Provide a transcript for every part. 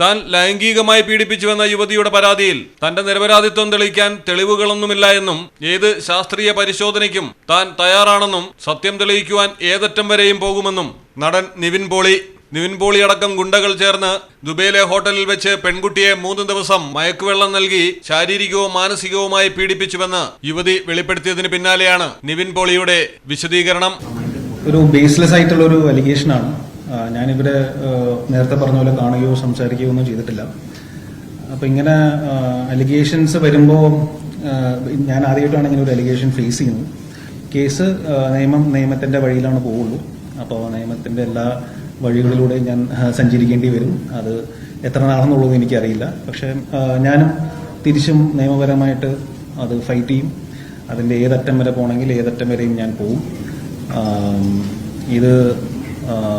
താൻ ലൈംഗികമായി പീഡിപ്പിച്ചുവെന്ന യുവതിയുടെ പരാതിയിൽ തന്റെ നിരപരാധിത്വം തെളിയിക്കാൻ തെളിവുകളൊന്നുമില്ല എന്നും ഏത് ശാസ്ത്രീയ പരിശോധനയ്ക്കും താൻ തയ്യാറാണെന്നും സത്യം തെളിയിക്കുവാൻ ഏതറ്റം വരെയും പോകുമെന്നും നടൻ നിവിൻ പോളി. നിവിൻ പോളി അടക്കം ഗുണ്ടകൾ ചേർന്ന് ദുബൈയിലെ ഹോട്ടലിൽ വെച്ച് പെൺകുട്ടിയെ മൂന്ന് ദിവസം മയക്കുവെള്ളം നൽകി ശാരീരികവും മാനസികവുമായി പീഡിപ്പിച്ചുവെന്ന് യുവതി വെളിപ്പെടുത്തിയതിന് പിന്നാലെയാണ് നിവിൻ പോളിയുടെ വിശദീകരണം. ഒരു ബേസ്ലെസ് ആയിട്ടുള്ള ഒരു അലിഗേഷൻ ആണ്. ഞാനിവരെ ആ, നേരത്തെ പറഞ്ഞ പോലെ കാണുകയോ സംസാരിക്കുകയോ ഒന്നും ചെയ്തിട്ടില്ല. അപ്പൊ ഇങ്ങനെ അലിഗേഷൻസ് വരുമ്പോൾ ഞാൻ ആദ്യമായിട്ടാണ് ഇങ്ങനെ ഒരു അലിഗേഷൻ ഫേസ് ചെയ്യുന്നത്. കേസ് നിയമം നിയമത്തിന്റെ വഴിയിലാണ് പോവുള്ളൂ. അപ്പോൾ നിയമത്തിന്റെ എല്ലാ വഴികളിലൂടെയും ഞാൻ സഞ്ചരിക്കേണ്ടി വരും. അത് എത്ര നാളെന്നുള്ളത് എനിക്കറിയില്ല. പക്ഷേ ഞാനും തിരിച്ചും നിയമപരമായിട്ട് അത് ഫൈറ്റ് ചെയ്യും. അതിന്റെ ഏതറ്റം വരെ പോകണമെങ്കിൽ ഏതറ്റം വരെയും ഞാൻ പോവും. ഇത്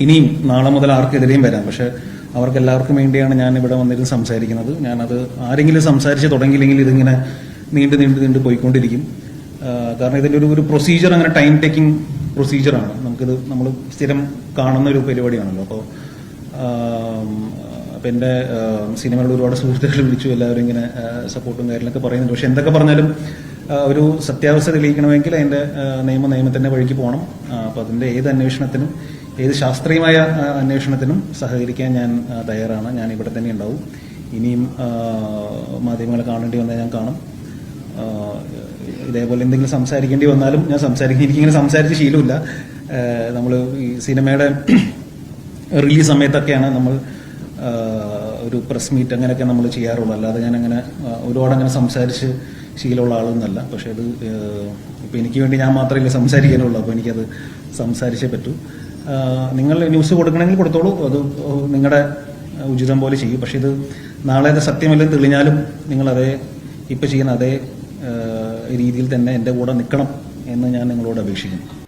ഇനിയും നാളെ മുതൽ ആർക്കെതിരെയും വരാം. പക്ഷെ അവർക്ക് എല്ലാവർക്കും വേണ്ടിയാണ് ഞാൻ ഇവിടെ വന്നിരുന്ന് സംസാരിക്കുന്നത്. ഞാനത് ആരെങ്കിലും സംസാരിച്ച് തുടങ്ങിയില്ലെങ്കിൽ ഇതിങ്ങനെ നീണ്ടു നീണ്ടു നീണ്ടു പോയിക്കൊണ്ടിരിക്കും. കാരണം ഇതിന്റെ ഒരു ഒരു പ്രൊസീജിയർ അങ്ങനെ ടൈം ടേക്കിംഗ് പ്രൊസീജിയറാണ് നമുക്കിത് നമ്മൾ സ്ഥിരം കാണുന്ന ഒരു പരിപാടിയാണല്ലോ. അപ്പോൾ അപ്പം എന്റെ സിനിമകളിൽ ഒരുപാട് സുഹൃത്തുക്കൾ വിളിച്ചു എല്ലാവരും ഇങ്ങനെ സപ്പോർട്ടും കാര്യങ്ങളൊക്കെ പറയുന്നുണ്ട്. പക്ഷെ എന്തൊക്കെ പറഞ്ഞാലും ഒരു സത്യാവസ്ഥ തെളിയിക്കണമെങ്കിൽ അതിന്റെ നിയമ നിയമത്തിന്റെ വഴിക്ക് പോകണം. അപ്പോൾ അതിന്റെ ഏത് അന്വേഷണത്തിനും ഏത് ശാസ്ത്രീയമായ അന്വേഷണത്തിനും സഹകരിക്കാൻ ഞാൻ തയ്യാറാണ്. ഞാൻ ഇവിടെ തന്നെ ഉണ്ടാവും. ഇനിയും മാധ്യമങ്ങളെ കാണേണ്ടി വന്നാൽ ഞാൻ കാണും. ഇതേപോലെ എന്തെങ്കിലും സംസാരിക്കേണ്ടി വന്നാലും ഞാൻ സംസാരിക്കും. എനിക്കിങ്ങനെ സംസാരിച്ച് ശീലമില്ല. നമ്മൾ ഈ സിനിമയുടെ റിലീസ് സമയത്തൊക്കെയാണ് നമ്മൾ ഒരു പ്രസ് മീറ്റ് അങ്ങനെയൊക്കെ നമ്മൾ ചെയ്യാറുള്ളൂ. അല്ലാതെ ഞാൻ അങ്ങനെ ഒരുപാട് അങ്ങനെ സംസാരിച്ച് ശീലമുള്ള ആളൊന്നുമല്ല പക്ഷേ അത് ഇപ്പം എനിക്ക് വേണ്ടി ഞാൻ മാത്രമല്ല സംസാരിക്കാനുള്ളൂ. അപ്പോൾ എനിക്കത് സംസാരിച്ചേ പറ്റൂ. നിങ്ങൾ ന്യൂസ് കൊടുക്കണമെങ്കിൽ കൊടുത്തോളൂ. അത് നിങ്ങളുടെ ഉചിതം പോലെ ചെയ്യും. പക്ഷേ ഇത് നാളെ അത് സത്യമല്ലെന്ന് തെളിഞ്ഞാലും നിങ്ങൾ അതേ ഇപ്പം ചെയ്യുന്ന അതേ രീതിയിൽ തന്നെ എന്റെ കൂടെ നിൽക്കണം എന്ന് ഞാൻ നിങ്ങളോട് അപേക്ഷിക്കുന്നു.